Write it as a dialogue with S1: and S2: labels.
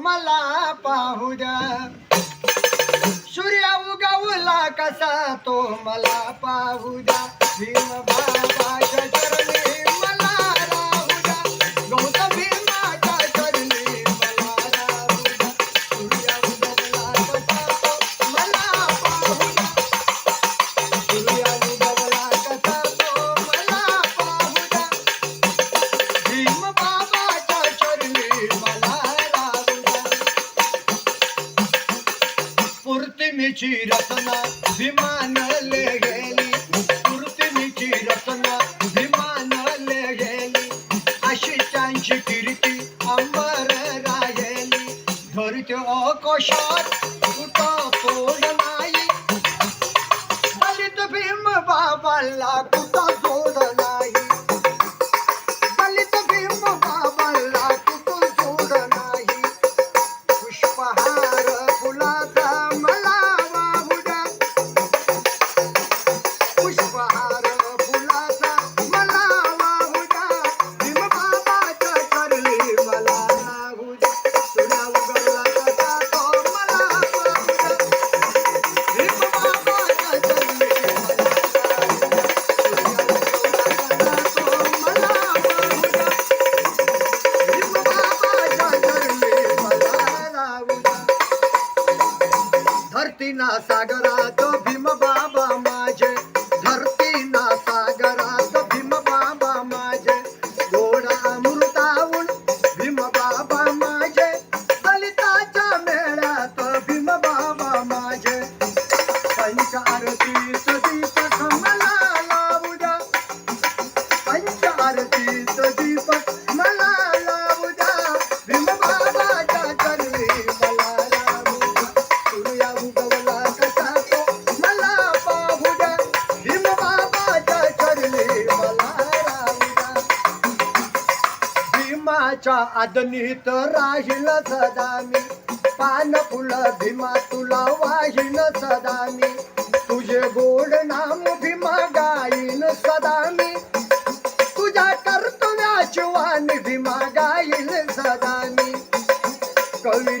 S1: मला पाहू द्या. सूर्य उगवला कसा तो मला पाहू द्या. भीम पूर्तिमीची रचना विमानले गेली. पूर्तिमीची रचना विमानले गेली. अशी त्यांची कीर्ती अंबर राहिली धरते अकोशात कुठं तोड नाही. दलित भीम बाबाला कुठं धरती ना सागरात भीम बाबा माझे. धरती ना सागरात भीम बाबा माझे. गोडा अमृतावून भीम बाबा माझे. दलिताच्या मेळ्यात भीम बाबा माझे. पंच आरतीच दीपक मला लावू भीमाच्या आदनीत राहील सदा मी. पान फुल भीमा तुला वाहील सदा मी. तुझे गोड नाम भीमा गाईन सदा मी. तुझ्या कर्तव्याची वाणी भीमा गाईल सदा मी. कवी